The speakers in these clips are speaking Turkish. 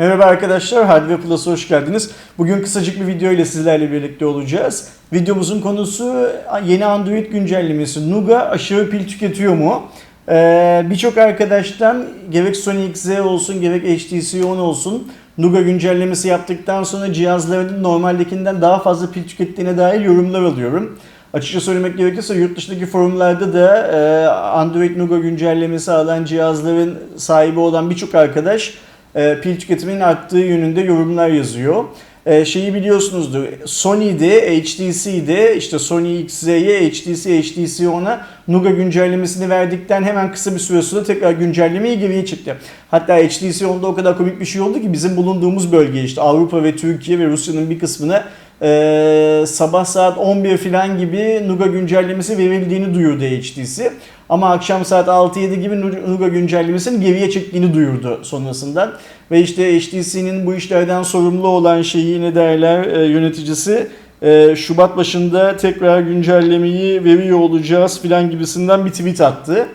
Merhaba arkadaşlar, Hardware Plus'a hoş geldiniz. Bugün kısacık bir video ile sizlerle birlikte olacağız. Videomuzun konusu yeni Android güncellemesi. Nougat aşırı pil tüketiyor mu? Ee, Birçok arkadaştan gerek Sony XZ olsun gerek HTC One olsun Nougat güncellemesi yaptıktan sonra cihazlarının normaldekinden daha fazla pil tükettiğine dair yorumlar alıyorum. Açıkça söylemek gerekirse yurt dışındaki forumlarda da e, Android Nougat güncellemesi alan cihazların sahibi olan birçok arkadaş pil tüketiminin arttığı yönünde yorumlar yazıyor. E, şeyi biliyorsunuzdur. Sony'de, HTC'de işte Sony XZ'ye, HTC, HTC One'a Nougat güncellemesini verdikten hemen kısa bir süre sonra tekrar güncellemeyi geriye çekti. Hatta HTC One'da o kadar komik bir şey oldu ki bizim bulunduğumuz bölge işte Avrupa ve Türkiye ve Rusya'nın bir kısmına e, sabah saat 11 falan gibi Nougat güncellemesi verildiğini duyurdu HTC. Ama akşam saat 6-7 gibi Nougat güncellemesini geriye çektiğini duyurdu sonrasından. Ve işte HTC'nin bu işlerden sorumlu olan şeyi ne derler e, yöneticisi e, Şubat başında tekrar güncellemeyi veriyor olacağız filan gibisinden bir tweet attı.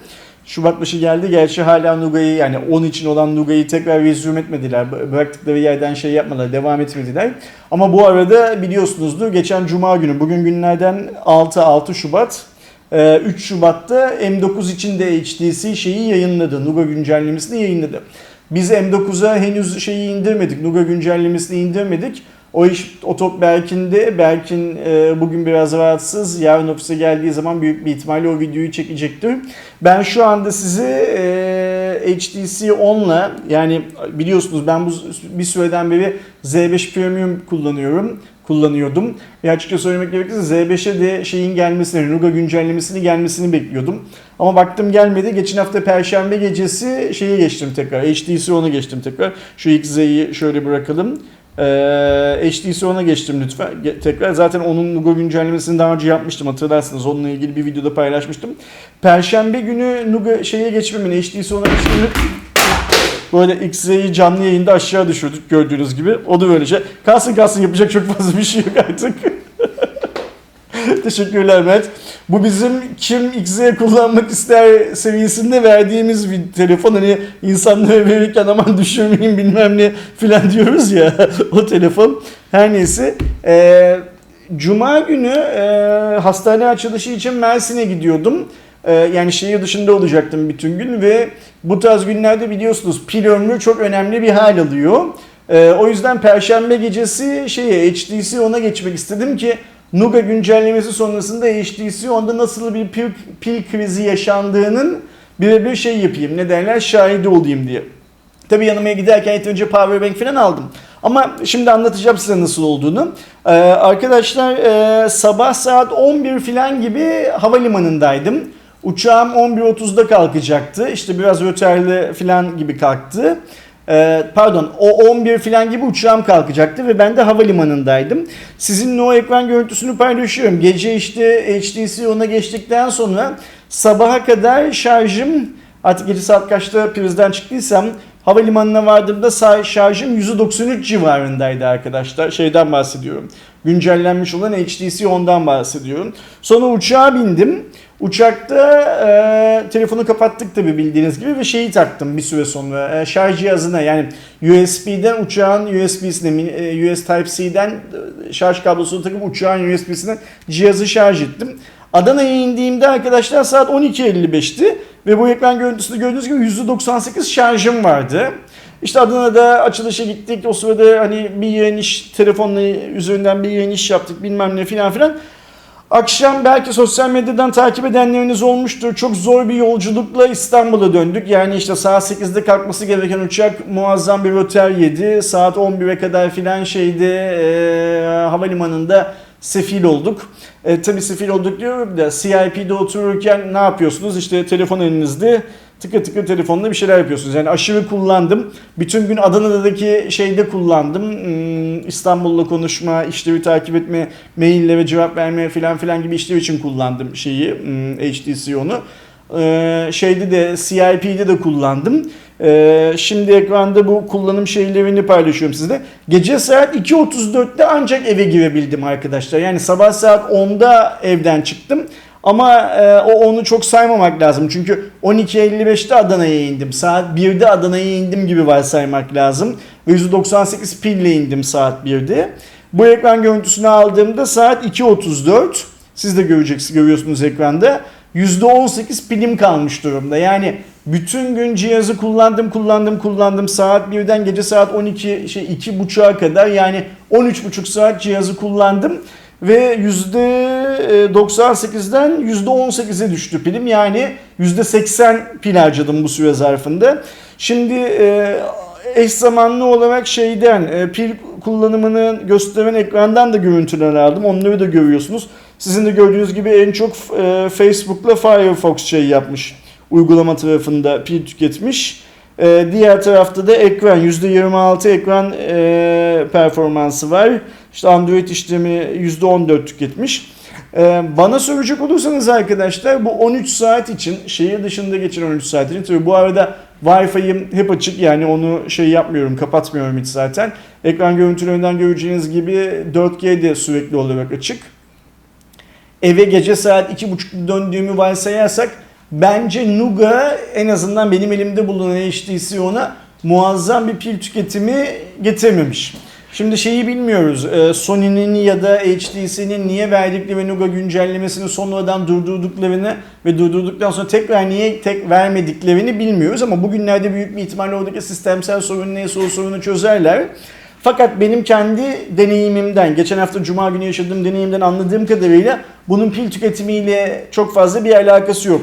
Şubat başı geldi. Gerçi hala Nuga'yı yani 10 için olan Nuga'yı tekrar resume etmediler. Bıraktıkları yerden şey yapmadılar. Devam etmediler. Ama bu arada biliyorsunuzdur geçen Cuma günü bugün günlerden 6-6 Şubat 3 Şubat'ta M9 için de HTC şeyi yayınladı. Nuga güncellemesini yayınladı. Biz M9'a henüz şeyi indirmedik. Nuga güncellemesini indirmedik. O iş o top Berkin'de. Berkin e, bugün biraz rahatsız. Yarın ofise geldiği zaman büyük bir ihtimalle o videoyu çekecektir. Ben şu anda sizi e, HTC 10'la yani biliyorsunuz ben bu bir süreden beri Z5 Premium kullanıyorum kullanıyordum. Ve açıkça söylemek gerekirse Z5'e de şeyin gelmesini, Nuga güncellemesini gelmesini bekliyordum. Ama baktım gelmedi. Geçen hafta Perşembe gecesi şeyi geçtim tekrar. HTC 10'a geçtim tekrar. Şu XZ'yi şöyle bırakalım. Ee, HTC 10'a geçtim lütfen tekrar. Zaten onun Nuga güncellemesini daha önce yapmıştım hatırlarsınız. Onunla ilgili bir videoda paylaşmıştım. Perşembe günü Nuga şeye geçmemin, HTC 10'a geçmemin Böyle XZ'yi canlı yayında aşağı düşürdük gördüğünüz gibi. O da böyle şey. Kalsın kalsın yapacak çok fazla bir şey yok artık. Teşekkürler Mert. Bu bizim kim XZ kullanmak ister seviyesinde verdiğimiz bir telefon. Hani insanlara verirken aman düşürmeyin bilmem ne filan diyoruz ya o telefon. Her neyse. Ee, Cuma günü e, hastane açılışı için Mersin'e gidiyordum. Ee, yani şehir dışında olacaktım bütün gün ve bu tarz günlerde biliyorsunuz pil ömrü çok önemli bir hal alıyor. Ee, o yüzden perşembe gecesi şeye HTC ona geçmek istedim ki Nuga güncellemesi sonrasında HTC onda nasıl bir pil, pil krizi yaşandığının birebir şey yapayım ne derler şahidi olayım diye. Tabi yanıma giderken ilk önce powerbank falan aldım. Ama şimdi anlatacağım size nasıl olduğunu. Ee, arkadaşlar e, sabah saat 11 falan gibi havalimanındaydım. Uçağım 11.30'da kalkacaktı. İşte biraz röterli falan gibi kalktı. Ee, pardon o 11 falan gibi uçağım kalkacaktı ve ben de havalimanındaydım. Sizinle o ekran görüntüsünü paylaşıyorum. Gece işte HTC ona geçtikten sonra sabaha kadar şarjım artık gece saat kaçta prizden çıktıysam havalimanına vardığımda şarjım %93 civarındaydı arkadaşlar. Şeyden bahsediyorum. Güncellenmiş olan HTC ondan bahsediyorum. Sonra uçağa bindim. Uçakta e, telefonu kapattık tabi bildiğiniz gibi ve şeyi taktım bir süre sonra e, şarj cihazına yani USB'den uçağın USB'sine e, US Type-C'den e, şarj kablosunu takıp uçağın USB'sine cihazı şarj ettim. Adana'ya indiğimde arkadaşlar saat 12.55'ti ve bu ekran görüntüsünde gördüğünüz gibi %98 şarjım vardı. İşte Adana'da açılışa gittik. O sırada hani bir yayın iş telefonla üzerinden bir yayın iş yaptık bilmem ne filan filan. Akşam belki sosyal medyadan takip edenleriniz olmuştur. Çok zor bir yolculukla İstanbul'a döndük. Yani işte saat 8'de kalkması gereken uçak muazzam bir röter yedi. Saat 11'e kadar filan şeyde e, havalimanında sefil olduk. E, tabii sefil olduk diyorum da CIP'de otururken ne yapıyorsunuz? İşte telefon elinizde tıkır tıkır telefonla bir şeyler yapıyorsunuz. Yani aşırı kullandım. Bütün gün Adana'daki şeyde kullandım. Hmm, İstanbul'la konuşma, işleri takip etme, maillere cevap verme filan filan gibi işler için kullandım şeyi, hmm, HTC onu. Ee, şeyde de CIP'de de kullandım. Ee, şimdi ekranda bu kullanım şeylerini paylaşıyorum sizle. Gece saat 2.34'te ancak eve girebildim arkadaşlar. Yani sabah saat 10'da evden çıktım. Ama e, o onu çok saymamak lazım. Çünkü 12.55'te Adana'ya indim. Saat 1'de Adana'ya indim gibi varsaymak lazım. ve %98 pille indim saat 1'de. Bu ekran görüntüsünü aldığımda saat 2.34. Siz de göreceksiniz, görüyorsunuz ekranda. %18 pilim kalmış durumda. Yani bütün gün cihazı kullandım, kullandım, kullandım. Saat 1'den gece saat 12, şey 2.30'a kadar yani 13.5 saat cihazı kullandım. Ve %98'den %18'e düştü pilim. Yani %80 pil harcadım bu süre zarfında. Şimdi e, eş zamanlı olarak şeyden e, pil kullanımını gösteren ekrandan da görüntüler aldım. Onları da görüyorsunuz. Sizin de gördüğünüz gibi en çok e, Facebook'la Firefox şey yapmış. Uygulama tarafında pil tüketmiş. Diğer tarafta da ekran %26 ekran performansı var. İşte Android işlemi %14 tüketmiş. E, bana soracak olursanız arkadaşlar bu 13 saat için şehir dışında geçen 13 saat için tabii bu arada Wi-Fi'm hep açık yani onu şey yapmıyorum kapatmıyorum hiç zaten. Ekran görüntülerinden göreceğiniz gibi 4G de sürekli olarak açık. Eve gece saat 2.30'da döndüğümü varsayarsak bence Nuga en azından benim elimde bulunan HTC ona muazzam bir pil tüketimi getirmemiş. Şimdi şeyi bilmiyoruz. e, Sony'nin ya da HTC'nin niye verdikleri Nuga güncellemesini sonradan durdurduklarını ve durdurduktan sonra tekrar niye tek vermediklerini bilmiyoruz ama bugünlerde büyük bir ihtimalle oradaki sistemsel sorun neyse o sorunu çözerler. Fakat benim kendi deneyimimden, geçen hafta Cuma günü yaşadığım deneyimden anladığım kadarıyla bunun pil tüketimiyle çok fazla bir alakası yok.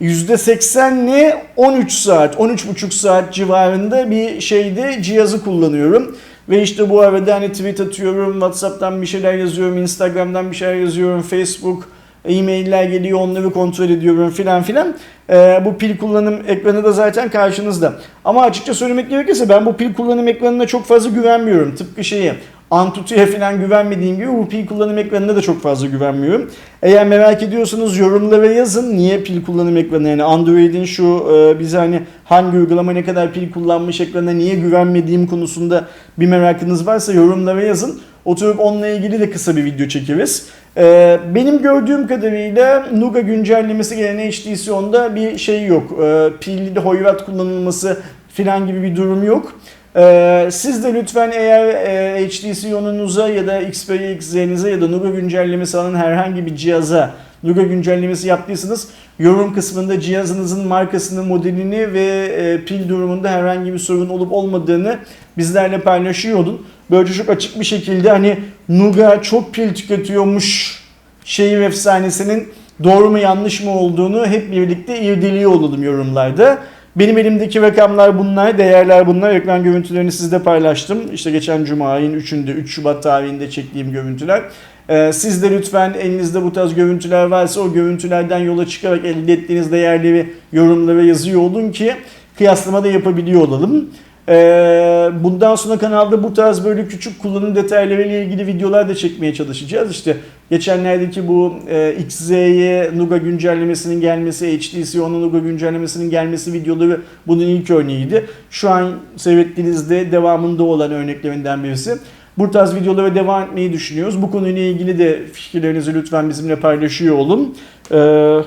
%80 ile 13 saat, 13,5 saat civarında bir şeyde cihazı kullanıyorum. Ve işte bu arada hani tweet atıyorum, Whatsapp'tan bir şeyler yazıyorum, Instagram'dan bir şeyler yazıyorum, Facebook, e-mailler geliyor onları kontrol ediyorum filan filan. Ee, bu pil kullanım ekranı da zaten karşınızda. Ama açıkça söylemek gerekirse ben bu pil kullanım ekranına çok fazla güvenmiyorum. Tıpkı şeyi Antutu'ya falan güvenmediğim gibi bu pil kullanım ekranına da çok fazla güvenmiyorum. Eğer merak ediyorsanız yorumlara yazın niye pil kullanım ekranı yani Android'in şu e, bize hani hangi uygulama ne kadar pil kullanmış ekrana niye güvenmediğim konusunda bir merakınız varsa yorumlara yazın. Oturup onunla ilgili de kısa bir video çekeriz. Ee, benim gördüğüm kadarıyla Nuga güncellemesi gelen HTC On'da bir şey yok. Ee, pilli hoyrat kullanılması filan gibi bir durum yok. Ee, siz de lütfen eğer e, HTC One'unuza ya da Xperia ya da Nuga güncellemesi alan herhangi bir cihaza Nuga güncellemesi yaptıysanız yorum kısmında cihazınızın markasını, modelini ve e, pil durumunda herhangi bir sorun olup olmadığını bizlerle paylaşıyor olun. Böylece çok açık bir şekilde hani Nuga çok pil tüketiyormuş şehir efsanesinin doğru mu yanlış mı olduğunu hep birlikte irdeliyor olalım yorumlarda. Benim elimdeki rakamlar bunlar, değerler bunlar. Ekran görüntülerini sizde paylaştım. İşte geçen Cuma ayın 3'ünde, 3 Şubat tarihinde çektiğim görüntüler. Ee, siz de lütfen elinizde bu tarz görüntüler varsa o görüntülerden yola çıkarak elde ettiğiniz değerleri yorumlara yazıyor olun ki kıyaslama da yapabiliyor olalım. Ee, bundan sonra kanalda bu tarz böyle küçük kullanım detaylarıyla ilgili videolar da çekmeye çalışacağız. İşte geçenlerdeki bu e, XZ'ye Nuga güncellemesinin gelmesi, HTC One'un Nuga güncellemesinin gelmesi videoları bunun ilk örneğiydi. Şu an seyrettiğinizde devamında olan örneklerinden birisi. Bu tarz videolara devam etmeyi düşünüyoruz. Bu konuyla ilgili de fikirlerinizi lütfen bizimle paylaşıyor olun. Ee,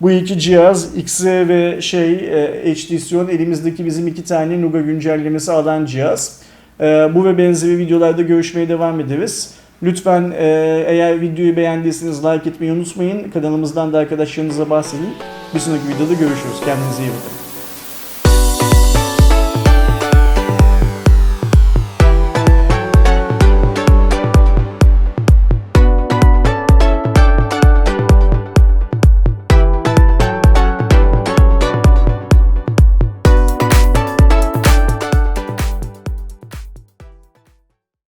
bu iki cihaz XZ ve şey e, HTC One elimizdeki bizim iki tane Nuga güncellemesi alan cihaz. E, bu ve benzeri videolarda görüşmeye devam ederiz. Lütfen e, eğer videoyu beğendiyseniz like etmeyi unutmayın. Kanalımızdan da arkadaşlarınıza bahsedin. Bir sonraki videoda görüşürüz. Kendinize iyi bakın.